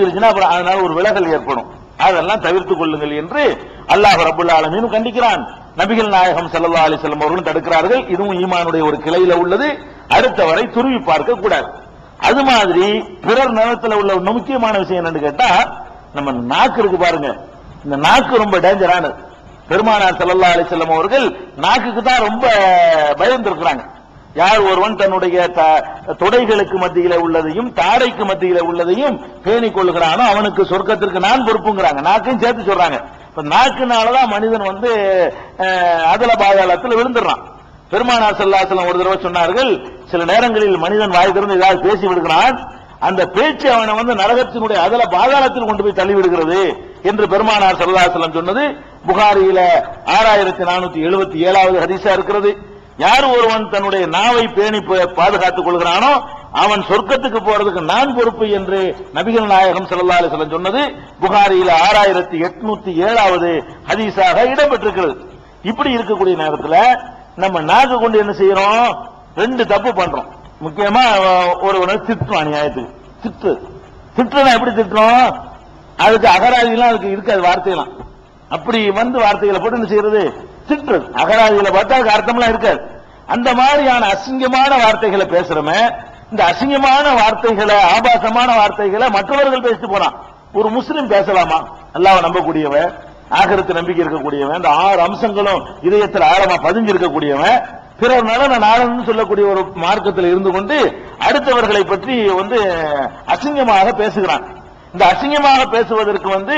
இருந்துச்சுன்னா அப்புறம் அதனால ஒரு விலகல் ஏற்படும். அதெல்லாம் தவிர்த்துக் கொள்ளுங்கள் என்று அல்லாஹ் ரபுல் ஆலமீனும் கண்டிக்கிறான். நபிகள் நாயகம் ஸல்லல்லாஹு அலி செல்லம் அவர்களும் தடுக்கிறார்கள். இதுவும் ஈமானுடைய ஒரு கிளையில உள்ளது. அடுத்தவரை துருவி பார்க்க கூடாது. அது மாதிரி பிறர் நிலத்தில் உள்ள ஒரு முக்கியமான விஷயம் என்னன்னு கேட்டா நம்ம நாக்கு இருக்கு பாருங்க. இந்த நாக்கு ரொம்ப டேஞ்சரானது பெருமானார் ஸல்லல்லாஹு அலி செல்லம் அவர்கள் நாக்குக்கு தான் ரொம்ப பயந்து இருக்கிறாங்க யார் ஒருவன் தன்னுடைய த- தொடைகளுக்கு மத்தியில உள்ளதையும் தாடைக்கு மத்தியில உள்ளதையும் பேணிக் கொள்கிறானோ அவனுக்கு சொர்க்கத்திற்கு நான் பொறுப்புங்கிறாங்க. நாக்கையும் சேர்த்து சொல்றாங்க. இப்ப நாக்குனாலதான் மனிதன் வந்து அதல பாதாளத்தில் விழுந்துடுறான். பெருமானார் செல்லாசலம் ஒரு தடவை சொன்னார்கள் சில நேரங்களில் மனிதன் வாய் திறந்து ஏதாவது பேசி விடுகிறான் அந்த பேச்சு அவனை வந்து நரகத்தினுடைய அதல பாதாளத்தில் கொண்டு போய் தள்ளிவிடுகிறது என்று பெருமானார் சல்லாசலம் சொன்னது. புகாரியில ஆறாயிரத்தி நானூத்தி எழுபத்தி ஏழாவது ஹரிசா இருக்கிறது. யார் ஒருவன் தன்னுடைய நாவை பேணி பாதுகாத்துக் கொள்கிறானோ அவன் சொர்க்கத்துக்கு போறதுக்கு நான் பொறுப்பு என்று நபிகள் நாயகம் செல்லா அலிசலம் சொன்னது. புகாரியில் ஆறாயிரத்தி எட்நூத்தி ஏழாவது ஹதீஸாக இடம்பெற்றிருக்கிறது. இப்படி இருக்கக்கூடிய நேரத்தில் நம்ம நாக்கு கொண்டு என்ன செய்யறோம்? ரெண்டு தப்பு பண்றோம். முக்கியமா ஒருவனை திட்டுறோம் அநியாயத்துக்கு. திட்டு. திட்டுறோம் எப்படி திட்டுறோம்? அதுக்கு அகராதிலாம் அதுக்கு இருக்காது வார்த்தையெல்லாம் அப்படி வந்து வார்த்தைகளை போட்டு என்ன செய்யறது? திட்டுறது. அகராதியில பார்த்தா அதுக்கு அர்த்தம்லாம் இருக்காது. அந்த மாதிரியான அசிங்கமான வார்த்தைகளை பேசுறமே இந்த அசிங்கமான வார்த்தைகளை ஆபாசமான வார்த்தைகளை மற்றவர்கள் பேசிட்டு போறான். ஒரு முஸ்லிம் பேசலாமா? அல்லாவை நம்பக்கூடியவன் ஆகரத்து நம்பிக்கை இருக்கக்கூடியவன் இந்த ஆறு அம்சங்களும் இதயத்தில் ஆழமா பதிஞ்சு இருக்கக்கூடியவன் பிறர் நலன நாளன்னு சொல்லக்கூடிய ஒரு மார்க்கத்தில் இருந்து கொண்டு அடுத்தவர்களை பற்றி வந்து அசிங்கமாக பேசுகிறான். இந்த அசிங்கமாக பேசுவதற்கு வந்து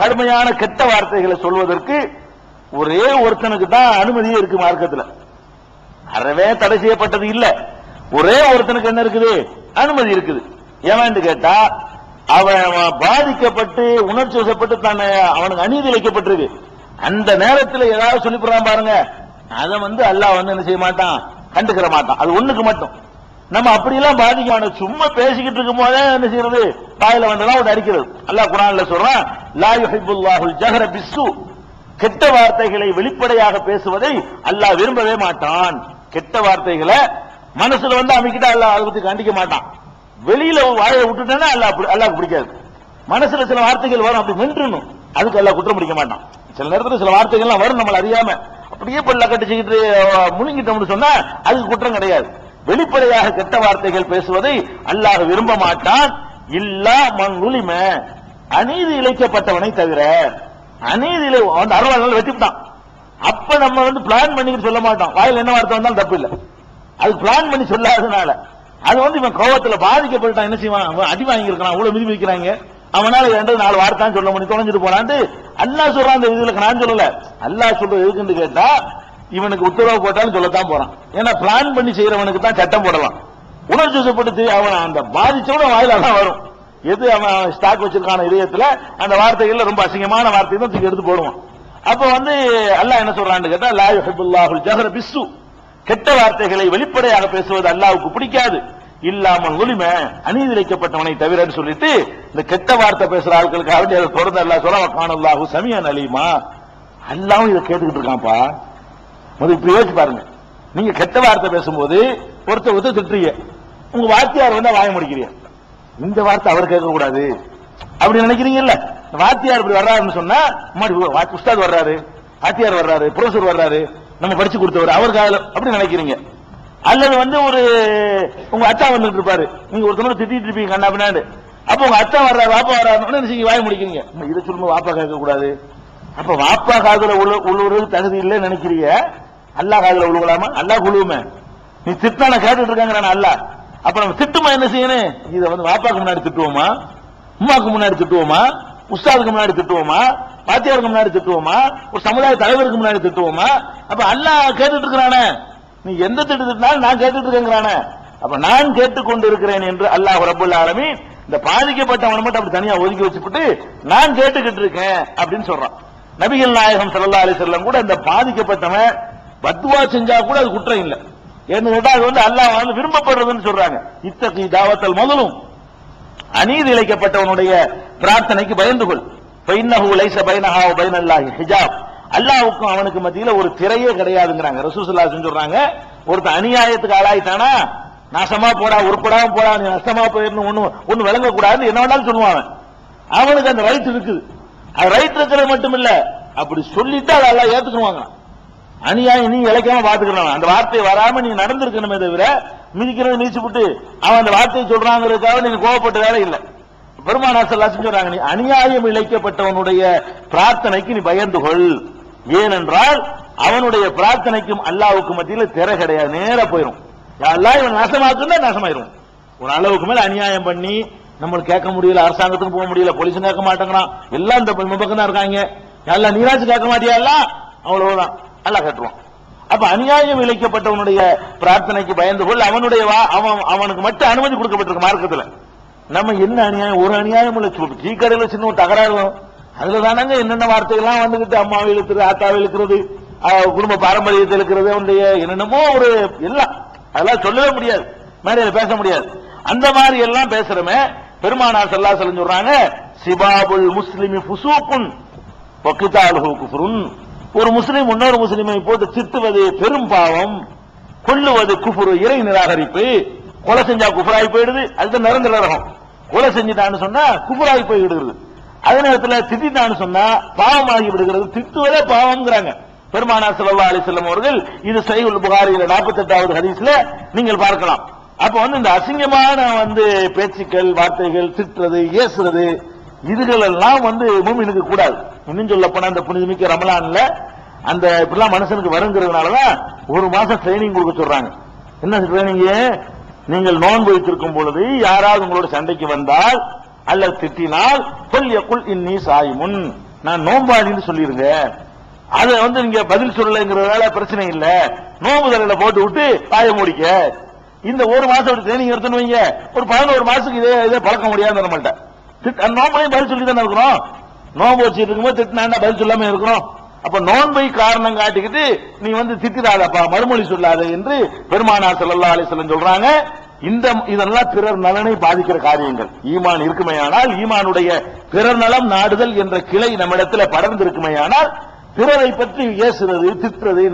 கடுமையான கெட்ட வார்த்தைகளை சொல்வதற்கு ஒரே ஒருத்தனுக்கு தான் அனுமதியே இருக்கு மார்க்கத்துல. அறவே தடை செய்யப்பட்டது இல்ல. ஒரே ஒருத்தனுக்கு என்ன இருக்குது? அனுமதி இருக்குது. ஏவான்னு கேட்டா அவன் பாதிக்கப்பட்டு உணர்ச்சி வசப்பட்டு தன்னை அவனுக்கு அநீதி இழைக்கப்பட்டிருக்கு. அந்த நேரத்தில் ஏதாவது சொல்லிப்படுறான் பாருங்க. அதை வந்து அல்லாஹ் வந்து என்ன செய்ய மாட்டான்? கண்டுக்கிற மாட்டான். அது ஒண்ணுக்கு மட்டும். நம்ம அப்படியெல்லாம் பாதிக்க சும்மா பேசிக்கிட்டு இருக்கும் போதே என்ன செய்யறது? தாயில வந்தெல்லாம் ஒரு அடிக்கிறது. அல்லாஹ் குரான்ல சொல்றான் லா யுஹிப்புல்லாஹுல் ஜஹர பிஸ்ஸு. கெட்ட வார்த்தைகளை வெளிப்படையாக பேசுவதை அல்லாஹ் விரும்பவே மாட்டான். கெட்ட வார்த்தைகளை மனசுல வந்து அமைக்கிட்டா அல்லாஹ் அதை பத்தி கண்டிக்க மாட்டான். வெளியில வாயை விட்டுட்டேன்னா அல்லாஹ் அல்லாஹ் பிடிக்காது. மனசுல சில வார்த்தைகள் வரும் அப்படி நின்றுணும். அதுக்கு எல்லாம் குற்றம் பிடிக்க மாட்டான். சில நேரத்தில் சில வார்த்தைகள்லாம் வரும் நம்மள அறியாம. அப்படியே பொருளை கட்டிச்சுக்கிட்டு முழுங்கிட்டோம்னு சொன்னா அதுக்கு குற்றம் கிடையாது. வெளிப்படையாக கெட்ட வார்த்தைகள் பேசுவதை அல்லாஹ் விரும்ப மாட்டான். இல்லா மண் உளிம அநீதி இழைக்கப்பட்டவனை தவிர அநீதியில வந்து அறுபது நாள் வெட்டிவிட்டான். அப்ப நம்ம வந்து பிளான் பண்ணிக்கிட்டு சொல்ல மாட்டோம் வாயில் என்ன வார்த்தை வந்தாலும் தப்பு இல்லை. அது பிளான் பண்ணி சொல்லாதனால அது வந்து இவன் கோவத்துல பாதிக்கப்பட்டான் என்ன செய்வான்? அவன் அடி வாங்கியிருக்கான் அவ்வளவு மிதி வைக்கிறாங்க அவனால ரெண்டு நாலு வார்த்தை சொல்ல முடியும். தொலைஞ்சிட்டு போனான்ட்டு அல்லாஹ் சொல்றான். இந்த இதுல நான் சொல்லல. அல்லாஹ் சொல்றது எதுக்குன்னு கேட்டா இவனுக்கு உத்தரவு போட்டாலும் சொல்லத்தான் போறான். ஏன்னா பிளான் பண்ணி செய்யறவனுக்கு தான் சட்டம் போடலாம். உணர்ச்சி வசப்படுத்தி அவன் அந்த பாதிச்சவன வாயில தான் வரும். எது அவன் ஸ்டாக் வச்சிருக்கான இதயத்துல அந்த வார்த்தைகள்ல ரொம்ப அசிங்கமான வார்த்தை தான் தூக்கி எடுத்து போடுவான். அப்ப வந்து அல்லாஹ் என்ன சொல்றான்னு கேட்டா லா யுஹிப்புல்லாஹுல் ஜஹர பிஸ்ஸு. கெட்ட வார்த்தைகளை வெளிப்படையாக பேசுவது அல்லாவுக்கு பிடிக்காது. இல்லாமல் உரிம அநீதி வைக்கப்பட்டவனை தவிரன்னு சொல்லிட்டு இந்த கெட்ட வார்த்தை பேசுற ஆட்களுக்கு அவருடைய தொடர்ந்து அல்லா சொல்ல காணல்லாஹு சமியன் அலிமா. அல்லாவும் இதை கேட்டுக்கிட்டு இருக்கான்ப்பா. முதல்ல இப்படி யோசிச்சு பாருங்க. நீங்க கெட்ட வார்த்தை பேசும்போது ஒருத்தர் ஒருத்தர் திட்டுறீங்க. உங்க வாத்தியார் வந்தா வாய முடிக்கிறீங்க. இந்த வார்த்தை அவர் கேட்க கூடாது அப்படி நினைக்கிறீங்கல்ல? வாத்தியார் இப்படி வர்றாருன்னு சொன்னா முன்னாடி வா- உஸ்தாத் வர்றாரு வாத்தியார் வர்றாரு புரோசர் வர்றாரு நம்ம படிச்சு கொடுத்தவர் அவர் காலம் அப்படி நினைக்கிறீங்க. அல்லது வந்து ஒரு உங்க அத்தா வந்துட்டு இருப்பாரு. நீங்க ஒருத்தவங்க திட்டிட்டு இருப்பீங்க கண்ணா பின்னாண்டு. அப்ப உங்க அத்தா வர்றாரு வாப்பா வர்றாருன்னு நீங்க வாய முடிக்கிறீங்க. இதை சொல்லும்போது வாப்பா கேட்க கூடாது அப்ப வாப்பா காதல உள்ள உள்ளவர்கள் தகுதி இல்லைன்னு நினைக்கிறீங்க. அல்லாஹ் காதுல உழுகலாமா அல்லாஹ் குழுவுமே. நீ திட்டான கேட்டுட்டு இருக்காங்க அல்லாஹ். அப்ப நம்ம திட்டுமா என்ன செய்யணும்? இதை வந்து வாப்பாக்கு முன்னாடி திட்டுவோமா? உமாக்கு முன்னாடி திட்டுவோமா? உஸ்தாதுக்கு முன்னாடி திட்டுவோமா? வாத்தியாருக்கு முன்னாடி திட்டுவோமா? ஒரு சமுதாய தலைவருக்கு முன்னாடி திட்டுவோமா? அப்ப அல்லாஹ் கேட்டுட்டு இருக்கிறானே. நீ எந்த திட்டு திட்டினாலும் நான் கேட்டுட்டு இருக்கேங்கிறானே. அப்ப நான் கேட்டுக்கொண்டு இருக்கிறேன் என்று அல்லாஹ் ரபுல் ஆலமி இந்த பாதிக்கப்பட்டவனை மட்டும் அப்படி தனியா ஒதுக்கி வச்சுட்டு நான் கேட்டுக்கிட்டு இருக்கேன் அப்படின்னு சொல்றான். நபிகள் நாயகம் சல்லா அலி செல்லம் கூட இந்த பாதிக்கப்பட்டவன் பத்வா செஞ்சா கூட அது குற்றம் இல்லை. ஏன்னு கேட்டா அது வந்து அல்லாஹ் வந்து விரும்பப்படுறதுன்னு சொல்றாங்க. இத்தகி தாவத்தல் முதலும். அநீதி இழைக்கப்பட்டவனுடைய பிரார்த்தனைக்கு பயந்து கொள். பைனஹு லைச பைனஹா வ பைனல்லாஹி ஹிஜாப். அல்லாஹ்வுக்கும் அவனுக்கு மத்தியில ஒரு திரையே கிடையாதுங்கிறாங்க. ரசூசுல்லா சொல்றாங்க ஒருத்தன் அநியாயத்துக்கு ஆளாயிட்டானா நாசமா போடா உருப்படாம போடா நீ நஷ்டமா போயிருந்து ஒண்ணு ஒண்ணு விளங்க கூடாதுன்னு என்ன வேணாலும் சொல்லுவான் அவனுக்கு அந்த ரைட் இருக்குது. அது ரைட் இருக்கிறது மட்டும் இல்ல அப்படி சொல்லிட்டு அதை எல்லாம் ஏத்துக்குவாங்க அநியாயம் நீ இழைக்காம பாத்துக்கணும் அந்த வார்த்தை வராம நீ நடந்திருக்கணுமே தவிர மிதிக்கிறது மிதிச்சு விட்டு அவன் அந்த வார்த்தையை சொல்றாங்கிறதுக்காக நீங்க கோவப்பட்ட வேலை இல்லை. பெருமானா செல்லாசன் சொல்றாங்க நீ அநியாயம் இழைக்கப்பட்டவனுடைய பிரார்த்தனைக்கு நீ பயந்து கொள். ஏனென்றால் அவனுடைய பிரார்த்தனைக்கும் அல்லாவுக்கும் மத்தியில் திற கிடையாது நேர போயிரும். எல்லாம் இவன் நாசமாக்குன்னா நாசமாயிரும். ஒரு அளவுக்கு மேல அநியாயம் பண்ணி நம்ம கேட்க முடியல அரசாங்கத்துக்கு போக முடியல போலீஸும் கேட்க மாட்டேங்கிறான். எல்லாம் இந்த பக்கம் தான் இருக்காங்க எல்லாம் நீராச்சும் கேட்க மாட்டியா அவ்வளவுதான். நல்லா கேட்டுருவான் அப்ப அநியாயம் இழைக்கப்பட்டவனுடைய பிரார்த்தனைக்கு பயந்து கொள் அவனுடைய வா- அவன் அவனுக்கு மட்டும் அனுமதி கொடுக்கப்பட்டிருக்கு மார்க்கத்துல. நம்ம என்ன அநியாயம்? ஒரு அநியாயம் இல்லை சு- டீ கடையில சின்ன ஒரு தகராறு அதுல தானங்க என்னென்ன வார்த்தைகள்லாம் வந்துகிட்டு அம்மாவை இழுக்கிறது ஆத்தாவை இழுக்கிறது குடும்ப பாரம்பரியத்தை இழுக்கிறது அவனுடைய என்னென்னமோ ஒரு எல்லாம். அதெல்லாம் சொல்லவே முடியாது. மேடையில பேச முடியாது. அந்த மாதிரி எல்லாம் பேசுறமே பெருமானார் சல்லா சொல்றாங்க சிபாபுல் முஸ்லிமி புசூக்குன் வக்கிதாலுஹு குஃபுருன். ஒரு முஸ்லீம் இன்னொரு முஸ்லீமை போட்டு திட்டுவது பெரும் பாவம் கொள்ளுவது குஃபுரு இறை நிராகரிப்பு. கொலை செஞ்சா குஃபராகி போயிடுது அதுதான் நிரந்தர நரகம். கொலை செஞ்சுட்டான்னு சொன்னா குஃபராகி போயிடுது அதே நேரத்தில் திட்டான்னு சொன்னா பாவமாகி விடுகிறது. திட்டுவதே பாவம்ங்கிறாங்க. பெருமானார் ஸல்லல்லாஹு அலைஹி வஸல்லம் அவர்கள் இது சைகுல் புகாரியில் நாற்பத்தி எட்டாவது ஹதீஸ்ல நீங்கள் பார்க்கலாம். அப்ப வந்து இந்த அசிங்கமான வந்து பேச்சுக்கள் வார்த்தைகள் திட்டுறது ஏசுறது இதுகள் எல்லாம் வந்து மூமினுக்கு கூடாது. இன்னும் சொல்ல போனா இந்த புனிதமிக்க ரமலான்ல அந்த இப்படிலாம் மனுஷனுக்கு வருங்கிறதுனாலதான் ஒரு மாசம் ட்ரைனிங் கொடுக்க சொல்றாங்க. என்ன ட்ரைனிங் நீங்கள் நோன்பு வைத்திருக்கும் பொழுது யாராவது உங்களோட சண்டைக்கு வந்தால் அல்லது திட்டினால் கொல் யக்குல் இன்னி சாயுமுன். நான் நோம்பாடின்னு சொல்லிருங்க அதை வந்து நீங்க பதில் சொல்லலைங்கிறதால பிரச்சனை இல்ல. நோம்பு தலையில போட்டு விட்டு காய முடிக்க. இந்த ஒரு மாசம் ட்ரைனிங் எடுத்துன்னு வைங்க. ஒரு பதினோரு மாசத்துக்கு இதே இதே பழக்க முடியாது நம்மள்ட்ட. நோம்பையும் பதில் சொல்லி தானே இருக்கிறோம்? நோம்பு வச்சுட்டு இருக்கும்போது திட்டினா பதில் சொல்லாம இருக்கிறோம். அப்ப நோன்பை காரணம் காட்டிக்கிட்டு நீ வந்து திட்டிடாதப்பா மறுமொழி சொல்லாத என்று பெருமானார் செல்லல்லா அலைஹி சொல்றாங்க. இந்த இதெல்லாம் பிறர் நலனை பாதிக்கிற காரியங்கள். ஈமான் இருக்குமேயானால் ஈமானுடைய பிறர் நலம் நாடுதல் என்ற கிளை நம்மிடத்தில் படர்ந்து இருக்குமேயானால் பிறரை பற்றி ஏசுறது திட்டுறது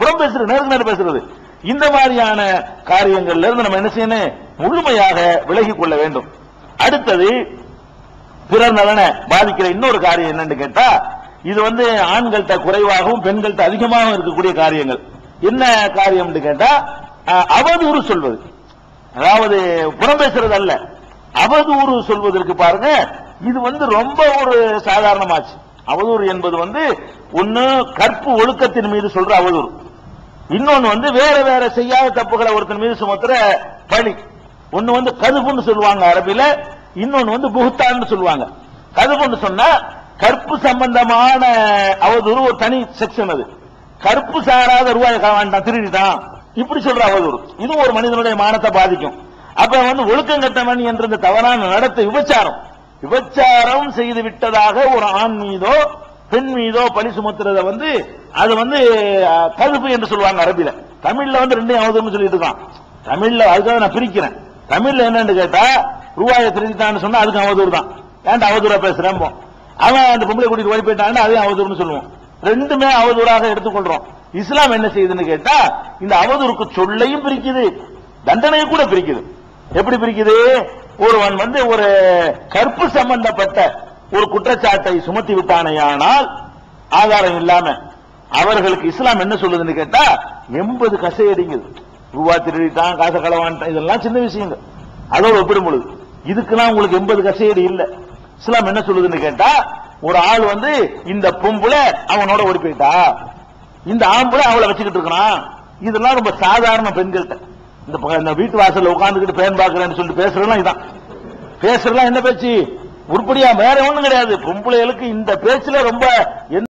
புறம் பேசுறது நேருக்கு நேரம் பேசுறது. இந்த மாதிரியான காரியங்கள்ல இருந்து நம்ம என்ன செய்யணும்? முழுமையாக விலகிக் கொள்ள வேண்டும். அடுத்தது பிறர் நலனை பாதிக்கிற இன்னொரு காரியம் என்னன்னு கேட்டா இது வந்து ஆண்கள்கிட்ட குறைவாகவும் பெண்கள்கிட்ட அதிகமாகவும் இருக்கக்கூடிய காரியங்கள். என்ன காரியம்னு கேட்டா அவதூறு சொல்வது. அதாவது புறம் பேசுறது அல்ல. அவதூறு சொல்வதற்கு பாருங்க இது வந்து ரொம்ப ஒரு சாதாரணமாச்சு. அவதூறு என்பது வந்து ஒன்னு கற்பு ஒழுக்கத்தின் மீது சொல்ற அவதூறு. இன்னொன்னு வந்து வேற வேற செய்யாத தப்புகளை ஒருத்தன் மீது சுமத்துற பழி. ஒன்னு வந்து கதுபுன்னு சொல்லுவாங்க அரபில இன்னொன்னு வந்து புகுத்தான்னு சொல்லுவாங்க. கதுபுன்னு சொன்னா கற்பு சம்பந்தமான அவதூறு ஒரு தனி செக்ஷன் அது. கற்பு சாராத ரூபாய் வேண்டாம் திருடிதான் இப்படி சொல்ற அவதூறு. இது ஒரு மனிதனுடைய மானத்தை பாதிக்கும். அப்ப வந்து ஒழுக்கம் கட்டவன் என்ற இந்த தவறான நடத்த விபச்சாரம். விபச்சாரம் செய்து விட்டதாக ஒரு ஆண் மீதோ பெண் மீதோ பழி சுமத்துறத வந்து அது வந்து கருப்பு என்று சொல்லுவாங்க அரபியில. தமிழ்ல வந்து ரெண்டையும் அவதூறுன்னு சொல்லிட்டு இருக்கான். தமிழ்ல அதுக்காக நான் பிரிக்கிறேன். தமிழ்ல என்னன்னு கேட்டா ரூபாயை திருடிட்டான்னு சொன்னா அதுக்கு அவதூறு தான். ஏன்டா அவதூறா பேசுறேன் அவன் அந்த பொம்பளை கூட்டிட்டு ஓடி போயிட்டான்னு அதையும் அவதூறுன்னு சொல்லுவோம். ரெண்டுமே அவதூறாக எடுத்துக்கொள்றோம். இஸ்லாம் என்ன செய்யுதுன்னு கேட்டா இந்த அவதூறுக்கு சொல்லையும் பிரிக்குது தண்டனையை கூட பிரிக்குது. எப்படி பிரிக்குது? ஒருவன் வந்து ஒரு கற்பு சம்பந்தப்பட்ட ஒரு குற்றச்சாட்டை சுமத்தி விட்டானேயானால் ஆதாரம் இல்லாம அவர்களுக்கு இஸ்லாம் என்ன சொல்லுதுன்னு கேட்டா எண்பது கசையடிங்குது. ரூபா திருடிட்டான் காசை களவான்ட்டான் இதெல்லாம் சின்ன விஷயங்கள். அதோட ஒப்பிடும் பொழுது இதுக்கெல்லாம் உங்களுக்கு எண்பது கசையடி இல்ல. இஸ்லாம் என்ன சொல்லுதுன்னு கேட்டா ஒரு ஆள் வந்து இந்த பொம்புல அவனோட ஓடி போயிட்டா. இந்த ஆம்புல அவளை வச்சுக்கிட்டு இருக்கிறான். இதெல்லாம் ரொம்ப சாதாரண பெண்கள்கிட்ட. இந்த வீட்டு வாசல்ல உட்கார்ந்துகிட்டு பேன் பாக்குறேன்னு சொல்லிட்டு பேசுறதுலாம் இதான். பேசுறதுலாம் என்ன பேச்சு? உருப்படியா வேற ஒண்ணும் கிடையாது. பொம்பளைகளுக்கு இந்த பேச்சுல ரொம்ப